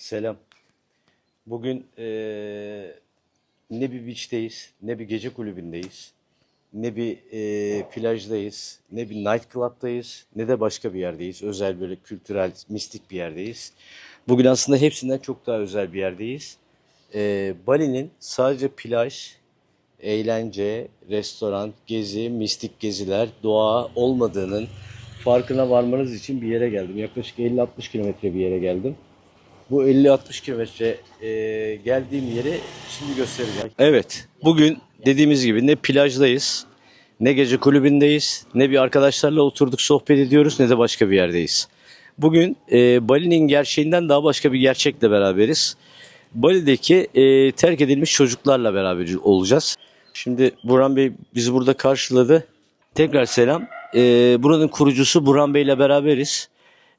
Selam. Bugün eee, ne bir beach'teyiz, ne bir gece kulübündeyiz, ne bir eee, plajdayız, ne bir night club'dayız, ne de başka bir yerdeyiz. Özel böyle kültürel, mistik bir yerdeyiz. Bugün aslında hepsinden çok daha özel bir yerdeyiz. Eee, Bali'nin sadece plaj, eğlence, restoran, gezi, mistik geziler, doğa olmadığının farkına varmanız için bir yere geldim. Yaklaşık 50-60 kilometre bir yere geldim. Bu 50-60 kilometre e, geldiğim yeri şimdi göstereceğim. Evet, bugün dediğimiz gibi ne plajdayız, ne gece kulübündeyiz, ne bir arkadaşlarla oturduk sohbet ediyoruz, ne de başka bir yerdeyiz. Bugün e, Bali'nin gerçeğinden daha başka bir gerçekle beraberiz. Bali'deki e, terk edilmiş çocuklarla beraber olacağız. Şimdi Burhan Bey bizi burada karşıladı. Tekrar selam. E, buranın kurucusu Burhan Bey ile beraberiz.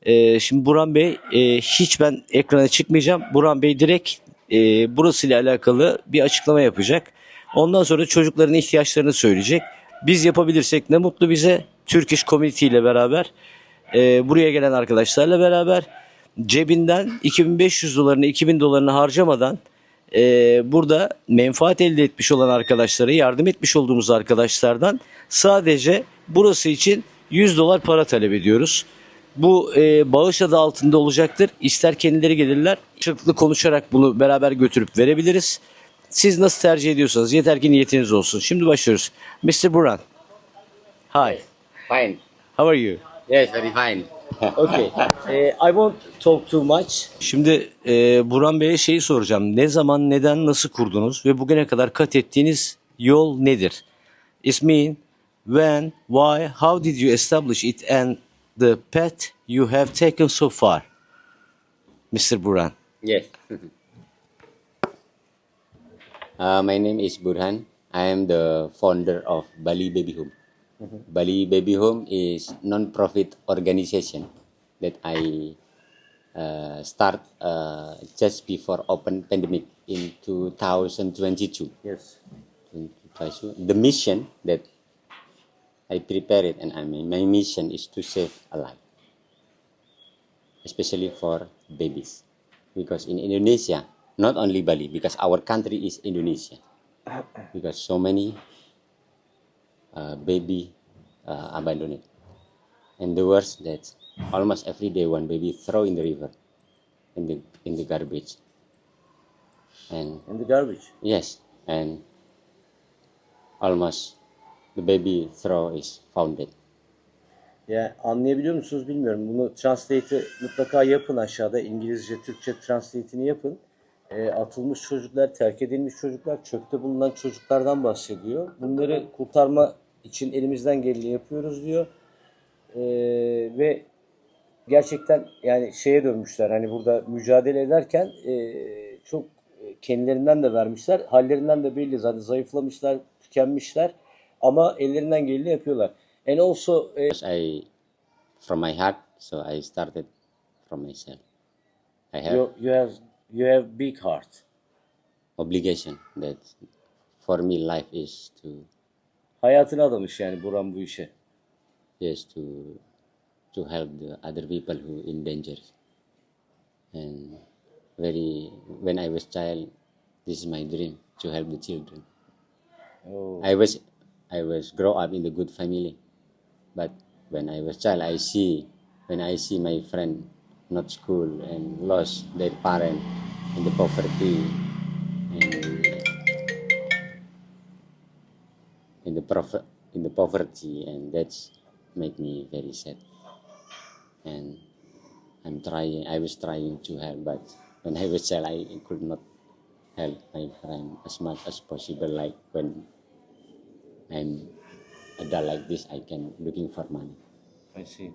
Ee, şimdi Burhan Bey e, hiç ben ekrana çıkmayacağım. Burhan Bey direkt e, burası ile alakalı bir açıklama yapacak. Ondan sonra çocukların ihtiyaçlarını söyleyecek. Biz yapabilirsek ne mutlu bize. Turkish Community ile beraber e, buraya gelen arkadaşlarla beraber cebinden 2500 dolarını 2000 dolarını harcamadan e, burada menfaat elde etmiş olan arkadaşlara yardım etmiş olduğumuz arkadaşlardan sadece burası için 100 dolar para talep ediyoruz. Bu e, bağış adı altında olacaktır. İster kendileri gelirler. Karşılıklı konuşarak bunu beraber götürüp verebiliriz. Siz nasıl tercih ediyorsanız yeter ki niyetiniz olsun. Şimdi başlıyoruz. Mr. Buran. Hi. Fine. How are you? Yes, very fine. Okay. Eh, I won't talk too much. Şimdi e, Burhan Bey'e şeyi soracağım. Ne zaman, neden, nasıl kurdunuz ve bugüne kadar kat ettiğiniz yol nedir? It's mean, when, why, how did you establish it and the path you have taken so far? Mr. Burhan. Yes. uh, my name is Burhan. I am the founder of Bali Baby Home. Bali Baby Home is non-profit organization that I uh, start uh, just before open pandemic in 2022. Yes. 2022. The mission that I prepare it and I mean my mission is to save a life, especially for babies, because in Indonesia, not only Bali, because our country is Indonesia, because so many uh, baby uh, abandoned, and the worst that almost every day one baby throw in the river, in the in the garbage, and In the garbage. Yes, and almost the baby throw is founded. Ya anlayabiliyor musunuz bilmiyorum. Bunu translate'i mutlaka yapın aşağıda. İngilizce, Türkçe translate'ini yapın. E, atılmış çocuklar, terk edilmiş çocuklar, çökte bulunan çocuklardan bahsediyor. Bunları kurtarma için elimizden geleni yapıyoruz diyor. E, ve gerçekten yani şeye dönmüşler. Hani burada mücadele ederken e, çok kendilerinden de vermişler. Hallerinden de belli. Zaten zayıflamışlar, tükenmişler. Ama ellerinden geleni yapıyorlar. And also eh, e, I, from my heart, so I started from myself. I have You, you have you have big heart. obligation that for me life is to Hayatını adamış yani Buran bu işe. yes to to help the other people who in danger. And very when I was child, this is my dream to help the children. Oo. I was I was grow up in the good family, but when I was child, I see when I see my friend not school and lost their parent in the poverty and in the prof- in the poverty and that's make me very sad. And I'm trying. I was trying to help, but when I was child, I could not help my friend as much as possible. Like when I'm adult like this, I can looking for money. I see.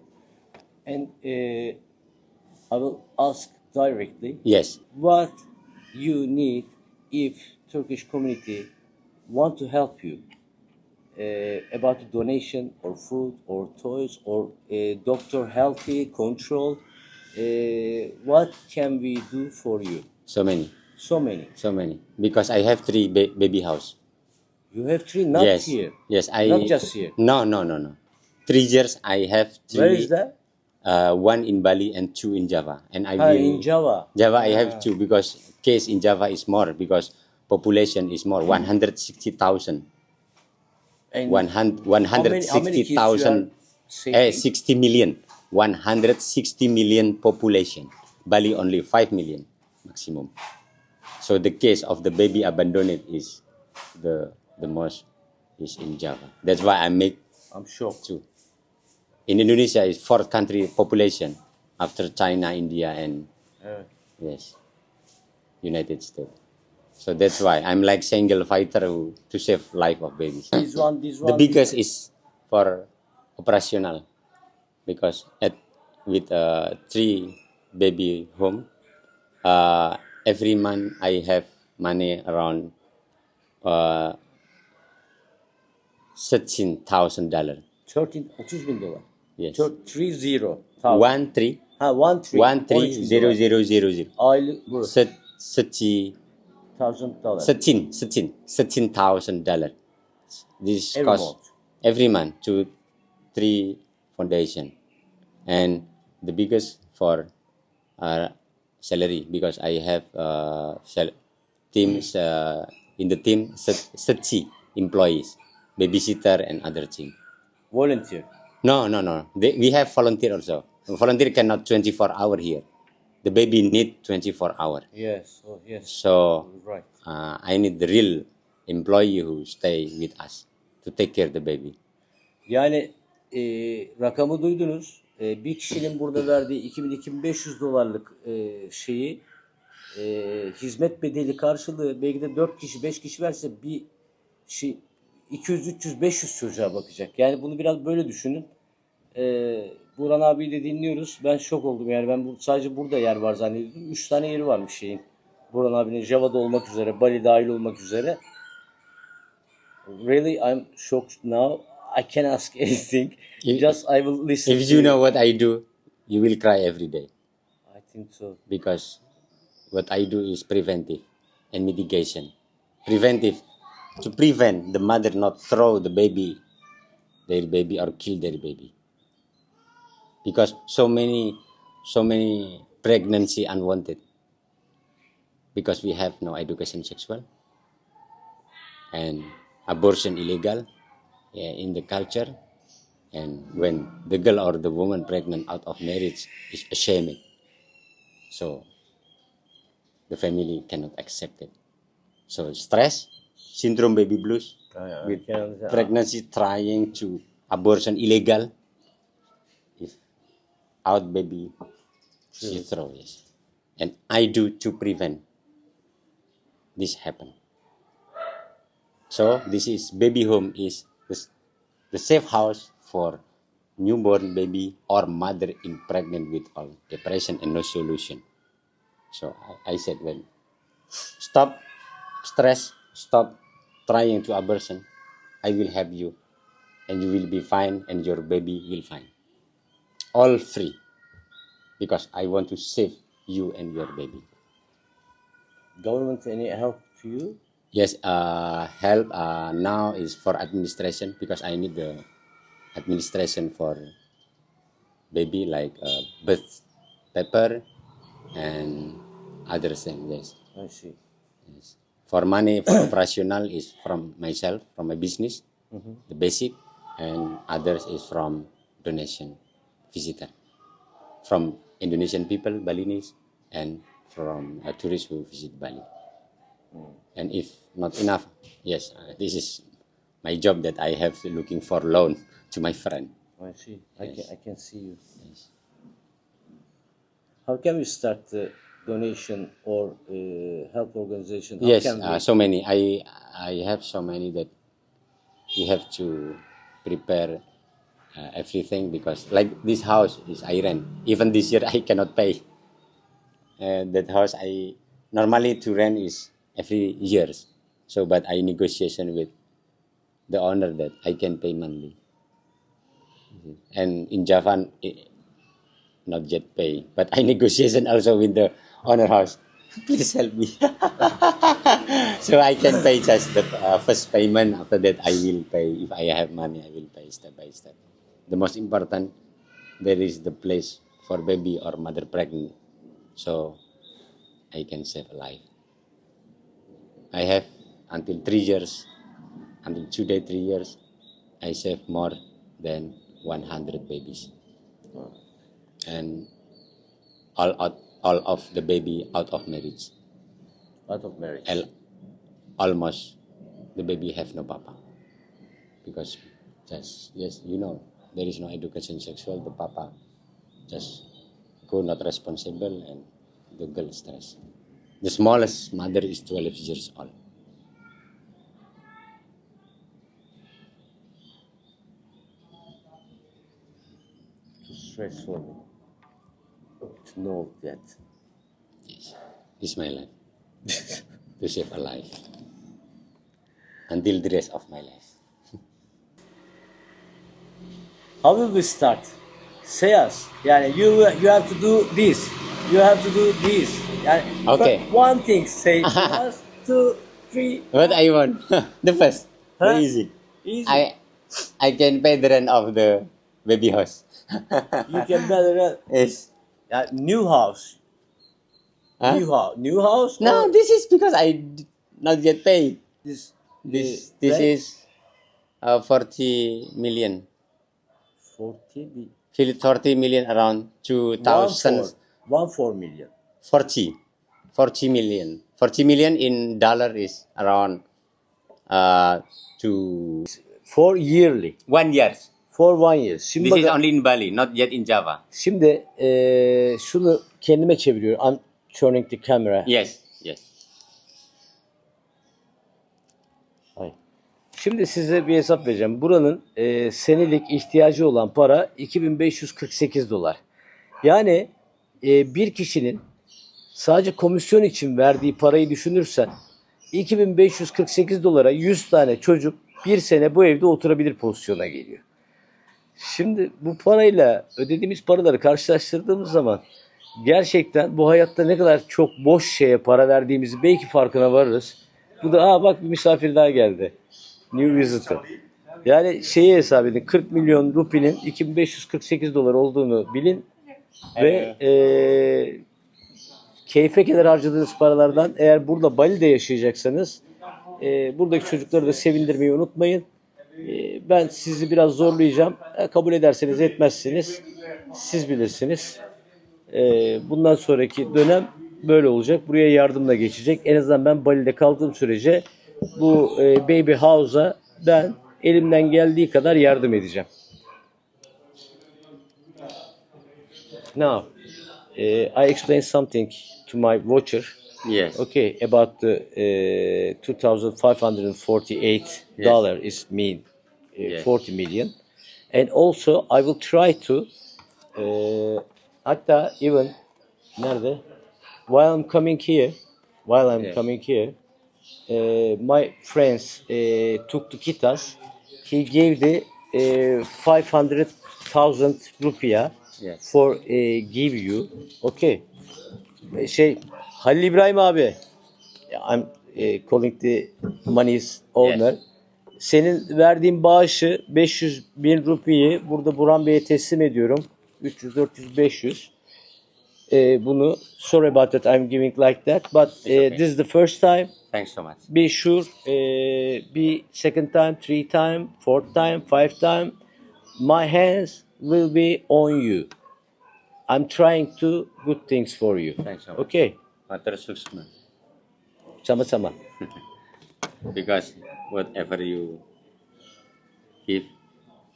And uh, I will ask directly Yes, what you need if Turkish community want to help you uh, about the donation or food or toys or uh, doctor healthy control. Uh, what can we do for you? so many, So many. so many. Because I have three ba- baby house. You have three, not yes, here. yes. I Not just here. No, no, no, no. Three years I have three. Where is that? uh, one in Bali and two in Java. And I Ha, will in Java. Java I have two because case in Java is more because population is more 160,000. And 100 how many- how many kids you 160,000 are eh, 60 million 160 million population Bali only 5 million maximum so the case of the baby abandoned is the the most is in Java that's why I make I'm shocked. two in Indonesia is fourth country population after China India and yes United States so that's why I'm like single fighter who, to save life of babies This one, this one. the biggest is for operational because at with uh, three baby home uh, every month i have money around uh, $16000 13, 30 bin dolar. yes Thir- Three zero. Tamam. one three Ha, one three. one three 13 bin zero zero zero zero. Set, sixty, Thousand dolar. sixteen, sixteen, sixteen thousand dollar. This Every cost month. every month to three foundation, and the biggest for uh, salary because I have uh, teams uh, in the team thir- thirty employees, babysitter and other team. Volunteer. No, no, no. They, we have volunteer also. Volunteer cannot 24 hour here. The baby need 24 hour. Yes. Oh, yes. So Right. uh, I need the real employee who stay with us to take care of the baby. Yani e, rakamı duydunuz. E, bir kişinin burada verdiği 2000-2500 dolarlık e, şeyi e, hizmet bedeli karşılığı belki de 4 kişi 5 kişi verse bir şey 200 300 500 çocuğa bakacak. Yani bunu biraz böyle düşünün. E, Burhan abiyi de dinliyoruz. Ben şok oldum. Yani ben bu, sadece burada yer var zannediyordum. 3 tane yeri varmış şeyin. Burhan abinin Java'da olmak üzere, Bali dahil olmak üzere. Really, I'm shocked now. I can't ask anything. If- Just I will listen. If you know what I do, you will cry every day I think so. because what I do is preventive and mitigation. Preventive to prevent the mother not throw the baby, their baby or kill their baby. Because so many, so many pregnancy unwanted. Because we have no education sexual and abortion illegal yeah, in the culture and when the girl or the woman pregnant out of marriage is ashamed so the family cannot accept it so stress syndrome baby blues ah, with can understand. pregnancy trying to abortion illegal if out baby she hmm. throw yes and i do to prevent this happen so this is baby home is the, the safe house for newborn baby or mother in pregnant with all depression and no solution. So I, I said when stop stress, stop trying to abortion, I will help you and you will be fine and your baby will fine. All free because I want to save you and your baby. Government any help to you? Yes, uh, help uh, now is for administration because I need the administration for baby like uh, birth paper and other things. Yes, I see. yes. For money for operational is from myself from my business, the basic, and others is from donation visitor from Indonesian people Balinese and from a tourist who visit Bali. And if not enough, yes, uh, this is my job that I have looking for loan to my friend. I see. I can I can see you. How can we start the donation or uh, help organization? How yes, can uh, so many. I I have so many that you have to prepare uh, everything because like this house is I rent. Even this year I cannot pay. And that house I normally to rent is every years. So but I negotiation with the owner that I can pay monthly. And in Japan, i- not yet pay, but I negotiation also with the owner house. Please help me. so I can pay just the uh, first payment. After that, I will pay. If I have money, I will pay step by step. The most important, there is the place for baby or mother pregnant, so I can save a life. I have until three years, until today three years, I save more than 100 babies, and all out, all of the baby out of marriage. Out of marriage. al- almost the baby have no papa because just yes you know there is no education sexual the papa just go not responsible and the girl stress the smallest mother is 12 years old Stress for me. To know that. yes this is my life to save a life until the rest of my life How will we start? Say us. Yani you you have to do this. You have to do this. Yani Okay. one thing say one, two, three. what I want the first Huh? very easy Easy. I I can pay the rent of the baby house you can better yes yani new house. Huh? New house. New house. No, or this is because I d- not yet paid. this This the this is uh, 40 million. forty. be- 40 million around One 2000 four. One four million. 40 40 million 40 million in dollar is around uh to For yearly. one year For one year. Şimdi this is bakın- only in bali not yet in java Şimdi eee, şunu kendime çeviriyorum. I'm turning the camera. yes yes Ay. Şimdi size bir hesap vereceğim. Buranın eee, senelik ihtiyacı olan para 2548 dolar. Yani eee, bir kişinin sadece komisyon için verdiği parayı düşünürsen 2548 dolara 100 tane çocuk bir sene bu evde oturabilir pozisyona geliyor. Şimdi bu parayla ödediğimiz paraları karşılaştırdığımız zaman gerçekten bu hayatta ne kadar çok boş şeye para verdiğimizi belki farkına varırız. Bu da aa bak bir misafir daha geldi. New visitor. Yani şeyi hesap edin 40 milyon rupinin 2548 dolar olduğunu bilin ve eee keyfe keder harcadığınız paralardan eğer burada Bali'de yaşayacaksanız eee, buradaki çocukları da sevindirmeyi unutmayın. Eee, ben sizi biraz zorlayacağım. E, kabul ederseniz etmezseniz siz bilirsiniz. Eee, bundan sonraki dönem böyle olacak. Buraya yardımla geçecek. En azından ben Bali'de kaldığım sürece bu eee, baby house'a ben elimden geldiği kadar yardım edeceğim. Now, uh, I explained something to my watcher. Yes Okay, about the uh, 2,548 dollar is mean uh, Yes. 40 million, and also I will try to uh, hatta even nerede while I'm coming here while I'm Yes. coming here uh, my friends uh, took the kitas he gave the uh, 500,000 rupiah yes for uh, give you. Okay. Şey Halil İbrahim abi. I'm uh, calling the money's owner. Yes. Senin verdiğin bağışı 500 bin rupiyi burada Burhan Bey'e teslim ediyorum. 300, 400, 500. Ee, bunu sorry about that I'm giving like that but uh, okay. this is the first time thanks so much be sure uh, be second time three time fourth time five time my hands will be on you i'm trying to good things for you thanks so much okay Matur suksma. sama-sama because whatever you give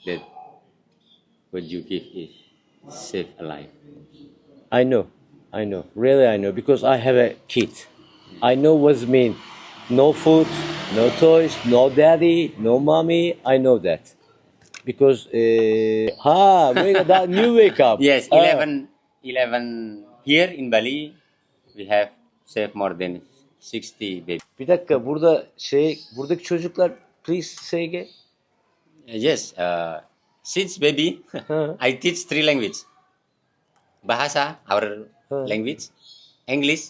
that what you give is save a life. I know i know really i know because i have a kid. I know what's mean. No food no toys no daddy no mommy i know that. Because uh, ha wake up, new wake up. Yes Ah. 11 11 here in bali we have saved more than 60 babies Bir dakika burada şey buradaki çocuklar please say again. yes uh, since baby i teach three language bahasa our language english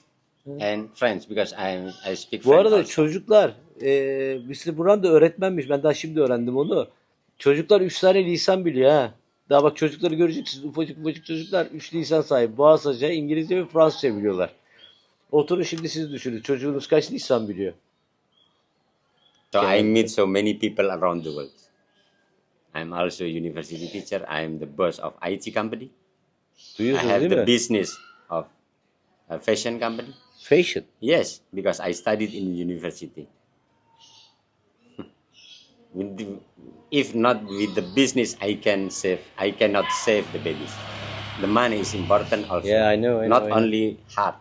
and french because i i speak Bu french arada also. çocuklar e, Mr. Buran da öğretmenmiş. Ben daha şimdi öğrendim onu. Çocuklar üç tane lisan biliyor ha. Daha bak çocukları göreceksiniz. Ufacık ufacık çocuklar 3 lisan sahibi. Boğazca, İngilizce ve Fransızca biliyorlar. Oturun şimdi siz düşünün. Çocuğunuz kaç lisan biliyor? So I meet so many people around the world. I'm also a university teacher. I'm the boss of IT company. I Duyuyorsunuz have değil the mi? business of a fashion company. Fashion. Yes, because I studied in university. With the- if not with the business, I can save. I cannot save the babies. The money is important also. Yeah, I know, I not know, I know. only heart,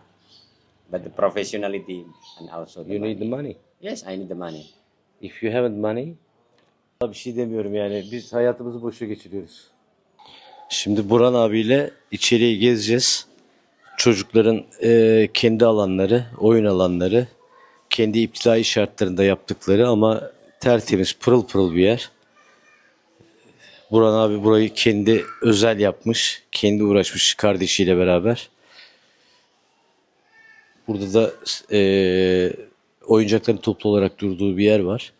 but the professionality and also the You money. need the money. Yes, I need the money. If you haven't money, bir şey demiyorum yani. Biz hayatımızı boşa geçiriyoruz. Şimdi Buran abiyle içeriği gezeceğiz. Çocukların e, kendi alanları, oyun alanları, kendi iptidai şartlarında yaptıkları ama tertemiz, pırıl pırıl bir yer. Buran abi burayı kendi özel yapmış, kendi uğraşmış kardeşiyle beraber. Burada da e, oyuncakların toplu olarak durduğu bir yer var.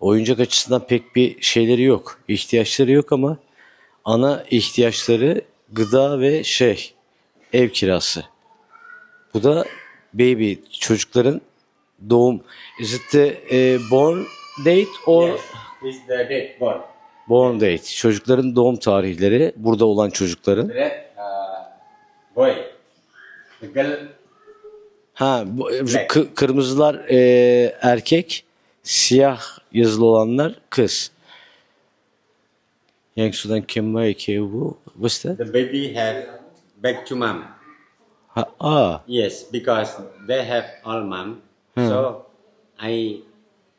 Oyuncak açısından pek bir şeyleri yok. ihtiyaçları yok ama ana ihtiyaçları gıda ve şey ev kirası. Bu da baby çocukların doğum. Is it the eh, born date or Is the date born? born date? Çocukların doğum tarihleri burada olan çocukların. Red uh, boy. The girl Ha bu, kı- kırmızılar eh, erkek, siyah yazılı olanlar kız. Yang sudan kembali ke bu? What's that? the baby have back to mom. Ha, aa, Yes, because they have all mom. So I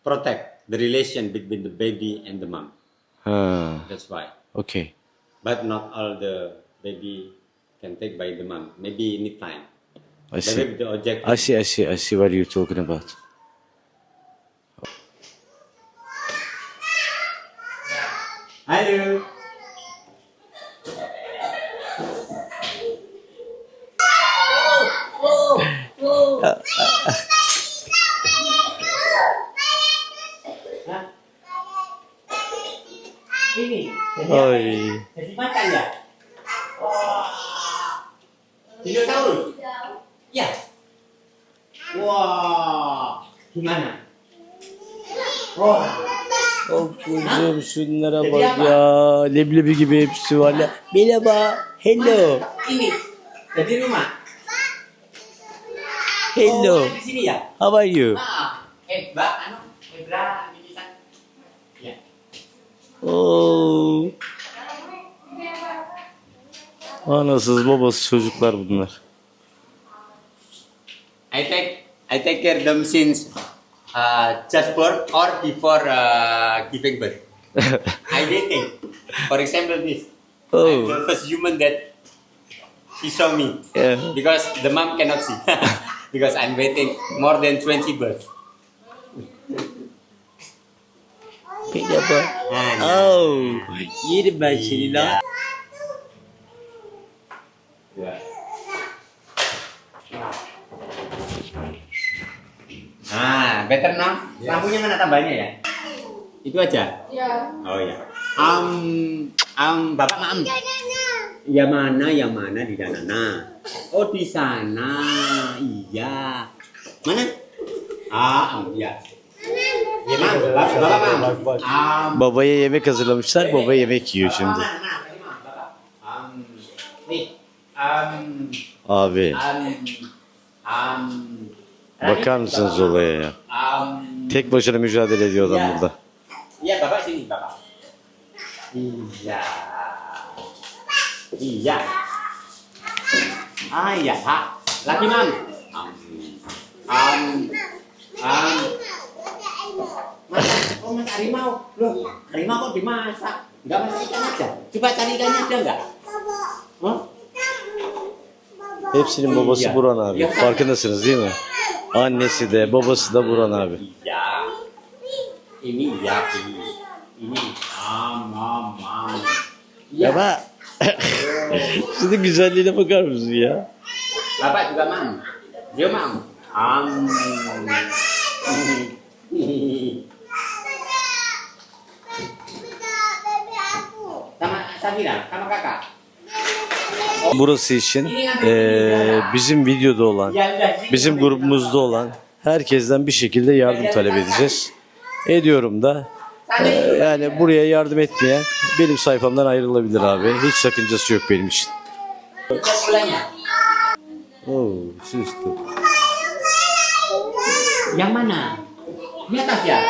protect the relation between the baby and the mom. ha, That's why. okay. But not all the baby can take by the mom. Maybe need time. I see. baby, the object. I see, I see, I see what you're talking about. Hello. Şunlara bak ya. Leblebi gibi hepsi var. ya. Merhaba. Hello. Ini. Rumah. Hello. Oh, di sini ya? How are you? Ah, eh, Mbak, anu, Ebra. Ya. Oh. Anasız babasız çocuklar bunlar. I take I take care them since uh, just birth or before uh, giving birth. I waiting. For example, this. I'm Oh. the first human that she saw me Yeah. because the mom cannot see. because I'm waiting more than 20 births. Merhaba. Ah, Oh. Yerim ben seni lan. Ah, better now. Lampunya mana tambahnya ya? Itu aja. Ya. Oh ya. Um, um, bapak mam. Ya mana, ya mana di sana? Nah. Oh di sana. Iya. Mana? Ah, iya. Ya mam, bapak, bapak mam. Um, Babaya yemek hazırlamışlar. Baba yemek yiyor şimdi. Nih. Um, Abi. um, Bakar mısınız olaya ya? Tek başına mücadele ediyor adam burada. Iya bapak sini bapak. Iya. Iya. Ah iya pak. Lagi mam. Um, um, um, masak, oh masak harimau. Loh, harimau kok dimasak? Enggak masak ikan aja. Coba cari ikannya ada enggak? Hah? Hepsinin babası Ya. Buran abi. Ya. Farkındasınız değil mi? Annesi de babası da Buran abi. Ini iya ini. Ini am am am. Ya bak. Şunun güzelliğine bakar mısın ya? Bapak juga mam. Dia mam. Am. Sama dah sama kakak. Burası için eee, bizim videoda olan, Ya bizim grubumuzda olan herkesten bir şekilde yardım talep edeceğiz. Ediyorum da. Eee, yani buraya yardım etmeyen benim sayfamdan ayrılabilir abi. Hiç sakıncası yok benim için. Oh, sister. Yang mana? Di atas ya.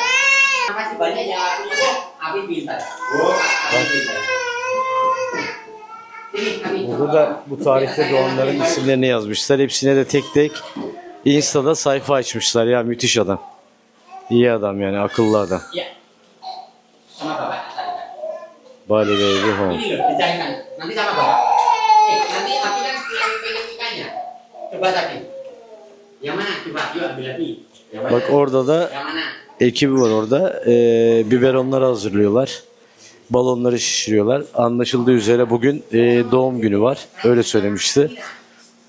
Banyak pintar. Pintar. Burada da bu tarihte doğanların isimlerini yazmışlar. Hepsine de tek tek Insta'da sayfa açmışlar. Ya müthiş adam. İyi adam yani akıllı adam. Sama bapak. Bali Baby Home. Ini loh dicairkan. Nanti sama bapak. Eh, nanti Abi kan yang pengen ikannya. Coba tadi. Yang mana? Coba, yuk ambil lagi. Yang mana? Bak orada da Yang mana? ekibi var orada. Ee, biberonları hazırlıyorlar. Balonları şişiriyorlar. Anlaşıldığı üzere bugün e, doğum günü var. Öyle söylemişti.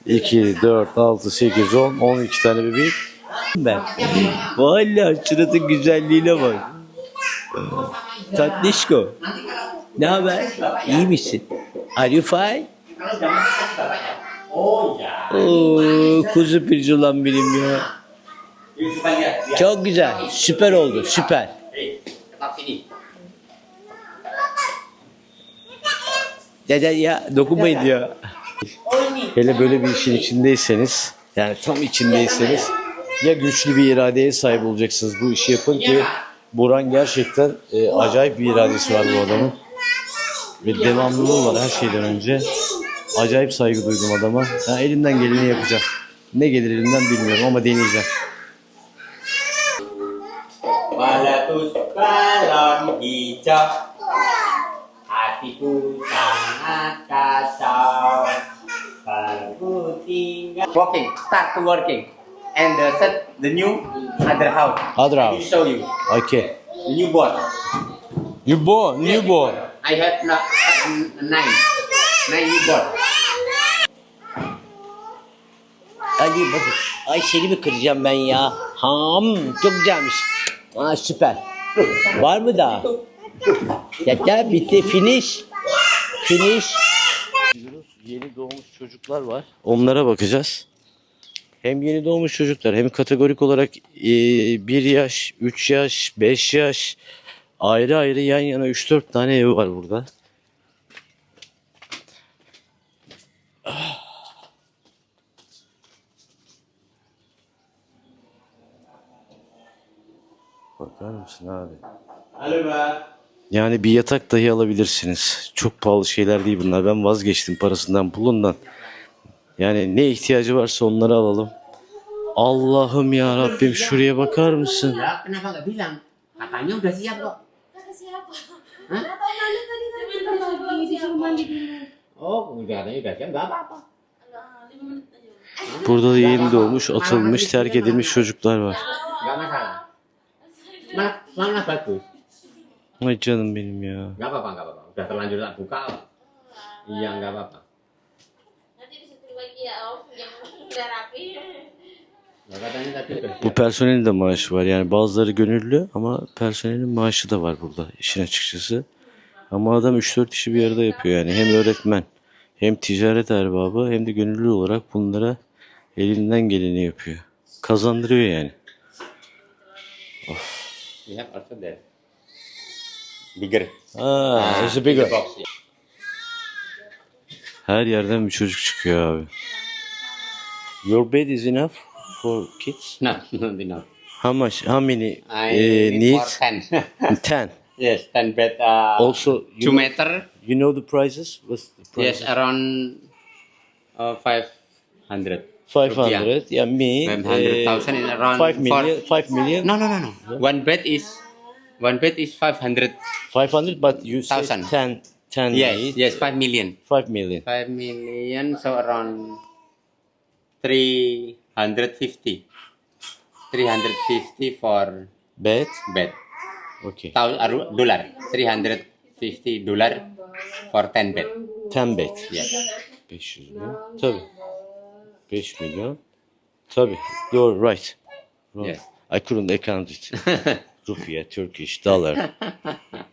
2, 4, 6, 8, 10, 12 tane bebeğim. Ben. Valla suratın güzelliğine bak. Tatlışko. Ne haber? İyi misin? Ya. Oo, kuzu pirzolam benim ya. Çok güzel. Süper oldu. Süper. Dede ya dokunmayın ya. Hele böyle bir işin içindeyseniz yani tam içindeyseniz ya güçlü bir iradeye sahip olacaksınız bu işi yapın ki Buran gerçekten e, acayip bir iradesi var bu adamın. Ve devamlılığı var her şeyden önce. Acayip saygı duydum adama. Ben elimden geleni yapacağım. Ne gelir elimden bilmiyorum ama deneyeceğim. Walatus balon hijau Hatiku sangat kacau Baru tinggal Working, start to working And the set, the new other house Other I will house. show you Okay. The new board Newborn, newborn. I have not, nine Nine new board Hadi bak. Ay seni mi kıracağım ben ya? Ham çok güzelmiş. Aa süper. Var mı daha? Yeter bitti finish. Finish. Yeni doğmuş çocuklar var. Onlara bakacağız. Hem yeni doğmuş çocuklar hem kategorik olarak 1 yaş, 3 yaş, 5 yaş ayrı ayrı yan yana 3-4 tane ev var burada. Bakar mısın abi? Halo mbak Yani bir yatak dahi alabilirsiniz. Çok pahalı şeyler değil bunlar. Ben vazgeçtim parasından pulundan. Yani ne ihtiyacı varsa onları alalım. Allah'ım ya Rabbim şuraya bakar mısın? Ya kenapa nggak bilang Katanya udah siap mana. Oh udah udah siap nggak apa-apa. Burada da yeni doğmuş, atılmış, terk edilmiş çocuklar var. malah bagus Ay canım benim ya. nggak apa-apa nggak apa-apa udah terlanjur tak buka iya nggak apa-apa Nanti disitu lagi ya Om yang udah rapi. ya, katanya tadi udah Bu personelin de maaşı var. Yani bazıları gönüllü ama personelin maaşı da var burada işin açıkçası. Ama adam 3-4 işi bir arada yapıyor yani. Hem öğretmen hem ticaret erbabı hem de gönüllü olarak bunlara elinden geleni yapıyor. Kazandırıyor yani. we have also there bigger Aa, it's a bigger. box ya. Her yerden bir çocuk çıkıyor abi. Your bed is enough for kids? no no no How much? How many I eh, need needs? ten Ten. yes ten bed uh, Also, you two know, meter you know the prices? What's the prices? yes around uh, five hundred 500. Yeah, me. 500,000 is around 5 million. 5 million. no no no no one bed is one bed is five hundred 500, but you said Thousand. 10, 10 yes need, yes five million 5 million. 5 million so around 350 350 for Bed. bed Okay. Tau- aru- dollar 350 dollar for 10 bed 10 bed. yeah 500 milyon. Tabii. 5 milyon. Tabii. You're right. Wrong. Yes. I couldn't account it. Rupiah, Turkish, dollar.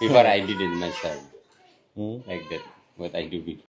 Before I didn't myself Hmm? like that. What I do before.